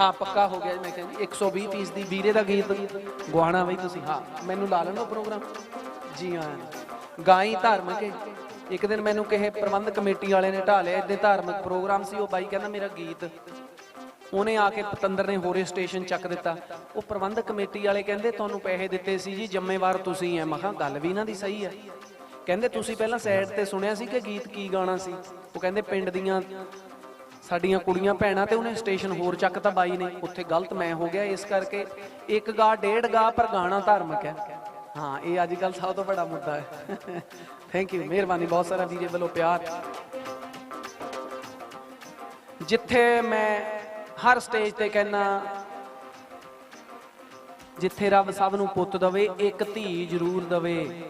ਹਾਂ ਪੱਕਾ ਹੋ ਗਿਆ ਜੀ, ਮੈਂ ਕਹਿੰਦੀ 120 ਪੀਸ ਦੀ ਵੀਰੇ ਦਾ ਗੀਤ ਗਵਾਣਾ ਬਈ ਤੁਸੀਂ। ਹਾਂ ਮੈਨੂੰ ਲਾ ਲੈਣਾ ਪ੍ਰੋਗਰਾਮ। ਜੀ ਹਾਂ। ਗਾਈ ਧਾਰਮਿਕ ਇੱਕ ਦਿਨ ਮੈਨੂੰ ਕਹੇ ਪ੍ਰਬੰਧਕ ਕਮੇਟੀ ਵਾਲੇ ਨੇ ਢਾ ਲਿਆ ਇੱਦੇ ਧਾਰਮਿਕ ਪ੍ਰੋਗਰਾਮ ਸੀ ਉਹ ਬਾਈ ਕਹਿੰਦਾ ਮੇਰਾ ਗੀਤ। ਉਹਨੇ ਆ ਕੇ ਪਤੰਦਰ ਨੇ ਹੋਰੇ ਸਟੇਸ਼ਨ ਚੱਕ ਦਿੱਤਾ। ਉਹ ਪ੍ਰਬੰਧਕ ਕਮੇਟੀ ਵਾਲੇ ਕਹਿੰਦੇ ਤੁਹਾਨੂੰ ਪੈਸੇ ਦਿੱਤੇ ਸੀ ਜੀ ਜ਼ਿੰਮੇਵਾਰ ਤੁਸੀਂ ਐ। ਮੈਂ ਕਿਹਾ ਗੱਲ ਵੀ ਇਹਨਾਂ ਦੀ ਸਹੀ ਹੈ ਕਹਿੰਦੇ ਤੁਸੀਂ ਪਹਿਲਾਂ ਸਾਈਡ ਤੇ ਸੁਣਿਆ ਸੀ ਕਿ ਗੀਤ ਕੀ ਗਾਣਾ ਸੀ? ਉਹ ਕਹਿੰਦੇ ਪਿੰਡ ਦੀਆਂ ਸਾਡੀਆਂ ਕੁੜੀਆਂ ਭੈਣਾਂ ਤੇ ਉਹਨੇ ਸਟੇਸ਼ਨ ਹੋਰ ਚੱਕਤਾ ਬਾਈ ਨੇ। ਉੱਥੇ ਗਲਤ ਮੈਂ ਹੋ ਗਿਆ, ਇਸ ਕਰਕੇ ਇੱਕ ਗਾ, ਡੇਢ ਗਾ, ਪਰ ਗਾਣਾ ਧਾਰਮਿਕ ਹੈ। ਹਾਂ, ਇਹ ਅੱਜ ਕੱਲ ਸਭ ਤੋਂ ਵੱਡਾ ਮੁੱਦਾ ਹੈ। ਥੈਂਕ ਯੂ ਮਿਹਰਬਾਨੀ, ਬਹੁਤ ਸਾਰਾ ਵੀਰੇ ਵੱਲੋਂ ਪਿਆਰ। ਜਿੱਥੇ ਮੈਂ ਹਰ ਸਟੇਜ ਤੇ ਕਹਿਣਾ ਜਿੱਥੇ ਰੱਬ ਸਭ ਨੂੰ ਪੁੱਤ ਦਵੇ, ਇੱਕ ਧੀ ਜ਼ਰੂਰ ਦਵੇ।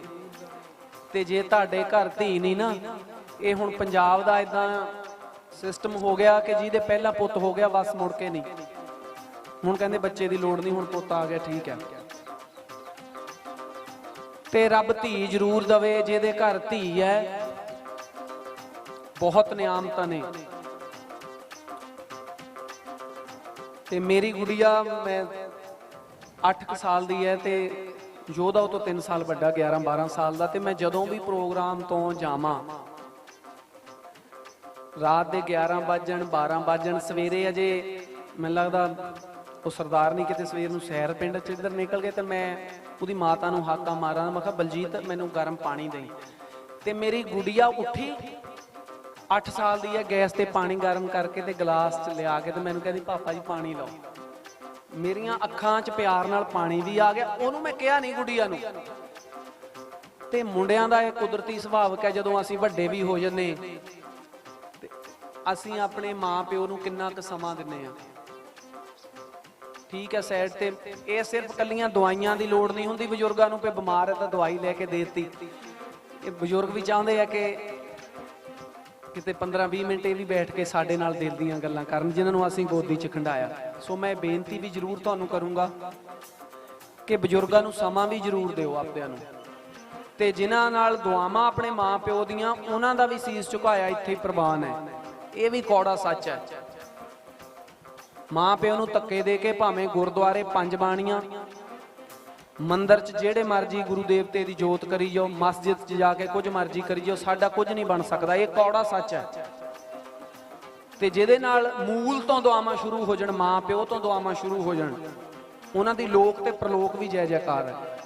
ਤੇ ਜੇ ਤੁਹਾਡੇ ਘਰ ਧੀ ਨਹੀਂ ਨਾ, ਇਹ ਹੁਣ ਪੰਜਾਬ ਦਾ ਇਦਾਂ ਸਿਸਟਮ ਹੋ ਗਿਆ ਕਿ ਜਿਹਦੇ ਪਹਿਲਾਂ ਪੁੱਤ ਹੋ ਗਿਆ, ਬਸ ਮੁੜ ਕੇ ਨਹੀਂ। ਹੁਣ ਕਹਿੰਦੇ ਬੱਚੇ ਦੀ ਲੋੜ ਨਹੀਂ, ਹੁਣ ਪੁੱਤ ਆ ਗਿਆ, ਠੀਕ ਹੈ। ਤੇ ਰੱਬ ਧੀ ਜ਼ਰੂਰ ਦਵੇ, ਜਿਹਦੇ ਘਰ ਧੀ ਹੈ, ਬਹੁਤ ਨਿਆਮਤਾਂ ਨੇ। ਤੇ ਮੇਰੀ ਗੁੜੀਆ, ਮੈਂ 8 ਸਾਲ ਦੀ ਹੈ ਤੇ ਯੋਧਾ ਉਹ ਤੋਂ 3 ਸਾਲ ਵੱਡਾ 11 12 ਸਾਲ ਦਾ, ਤੇ ਮੈਂ ਜਦੋਂ ਵੀ ਪ੍ਰੋਗਰਾਮ ਤੋਂ ਜਾਵਾਂ ਰਾਤ ਦੇ 11 ਵਜਣ 12 ਵਜਣ, ਸਵੇਰੇ ਅਜੇ ਮੈਨੂੰ ਲੱਗਦਾ ਉਹ ਸਰਦਾਰ ਨਹੀਂ ਕਿਤੇ ਸਵੇਰ ਨੂੰ ਸੈਰ ਪਿੰਡ ਚ ਇੱਧਰ ਨਿਕਲ ਗਏ ਤੇ ਮੈਂ ਉਹਦੀ ਮਾਤਾ ਨੂੰ ਹਾਕਾ ਮਾਰਾਂ, ਮੈਂ ਕਿਹਾ, ਬਲਜੀਤ, ਮੈਨੂੰ ਗਰਮ ਪਾਣੀ ਦੇਈ। ਤੇ ਮੇਰੀ ਗੁੜੀਆ ਉੱਠੀ 8 ਸਾਲ ਦੀ ਹੈ, ਗੈਸ ਤੇ ਪਾਣੀ ਗਰਮ ਕਰਕੇ ਤੇ ਗਲਾਸ ਚ ਲਿਆ ਕੇ ਤੇ ਮੈਨੂੰ ਕਹਿੰਦੀ, ਪਾਪਾ ਜੀ, ਪਾਣੀ ਲਓ। ਮੇਰੀਆਂ ਅੱਖਾਂ 'ਚ ਪਿਆਰ ਨਾਲ ਪਾਣੀ ਵੀ ਆ ਗਿਆ, ਉਹਨੂੰ ਮੈਂ ਕਿਹਾ ਨਹੀਂ ਗੁੜੀਆ ਨੂੰ। ਤੇ ਮੁੰਡਿਆਂ ਦਾ ਇਹ ਕੁਦਰਤੀ ਸੁਭਾਵਕ ਹੈ, ਜਦੋਂ ਅਸੀਂ ਵੱਡੇ ਵੀ ਹੋ ਜੰਨੇ ਅਸੀਂ ਆਪਣੇ ਮਾਪਿਓ ਨੂੰ ਕਿੰਨਾ ਕੁ ਸਮਾਂ ਦਿੰਨੇ ਆ ਠੀਕ ਹੈ, ਸਾਈਡ ਤੇ। ਇਹ ਸਿਰਫ ਕੱਲੀਆਂ ਦਵਾਈਆਂ ਦੀ ਲੋੜ ਨਹੀਂ ਹੁੰਦੀ। ਬਜ਼ੁਰਗਾਂ ਨੂੰ ਕਿ ਬਿਮਾਰ ਹੈ ਤਾਂ ਦਵਾਈ ਲੈ ਕੇ ਦੇ ਦਿੱਤੀ। ਇਹ ਬਜ਼ੁਰਗ ਵੀ ਚਾਹੁੰਦੇ ਆ ਕਿ ਕਿਤੇ 15-20 ਮਿੰਟ ਇਹ ਵੀ ਬੈਠ ਕੇ ਸਾਡੇ ਨਾਲ ਦਿਲ ਦੀਆਂ ਗੱਲਾਂ ਕਰਨ, ਜਿਨ੍ਹਾਂ ਨੂੰ ਅਸੀਂ ਗੋਦੀ 'ਚ ਖੰਡਾਇਆ। ਸੋ ਮੈਂ ਬੇਨਤੀ ਵੀ ਜ਼ਰੂਰ ਤੁਹਾਨੂੰ ਕਰੂੰਗਾ ਕਿ ਬਜ਼ੁਰਗਾਂ ਨੂੰ ਸਮਾਂ ਵੀ ਜ਼ਰੂਰ ਦਿਓ ਆਪਿਆਂ ਨੂੰ। ਤੇ ਜਿਨ੍ਹਾਂ ਨਾਲ ਦੁਆਵਾਂ ਆਪਣੇ ਮਾਪਿਓ ਦੀਆਂ, ਉਹਨਾਂ ਦਾ ਵੀ ਸੀਸ ਝੁਕਾਇਆ ਇੱਥੇ ਹੀ ਪ੍ਰਵਾਨ ਹੈ। ਇਹ ਵੀ ਕੌੜਾ ਸੱਚ ਹੈ। ਮਾਂ ਪਿਓ ਨੂੰ ਧੱਕੇ ਦੇ ਕੇ ਭਾਵੇਂ ਗੁਰਦੁਆਰੇ ਪੰਜ ਬਾਣੀਆਂ, ਮੰਦਰ 'ਚ ਜਿਹੜੇ ਮਰਜ਼ੀ ਗੁਰੂ ਦੇਵਤੇ ਦੀ ਜੋਤ ਕਰੀ ਜਾਓ, ਮਸਜਿਦ 'ਚ ਜਾ ਕੇ ਕੁਝ ਮਰਜ਼ੀ ਕਰੀ ਜਾਓ, ਸਾਡਾ ਕੁਝ ਨਹੀਂ ਬਣ ਸਕਦਾ। ਇਹ ਕੌੜਾ ਸੱਚ ਹੈ। ਤੇ ਜਿਹਦੇ ਨਾਲ ਮੂਲ ਤੋਂ ਦੁਆਵਾਂ ਸ਼ੁਰੂ ਹੋ ਜਾਣ, ਮਾਂ ਪਿਓ ਤੋਂ ਦੁਆਵਾਂ ਸ਼ੁਰੂ ਹੋ ਜਾਣ, ਉਹਨਾਂ ਦੀ ਲੋਕ ਤੇ ਪ੍ਰਲੋਕ ਵੀ ਜੈ ਜੈਕਾਰ ਹੈ।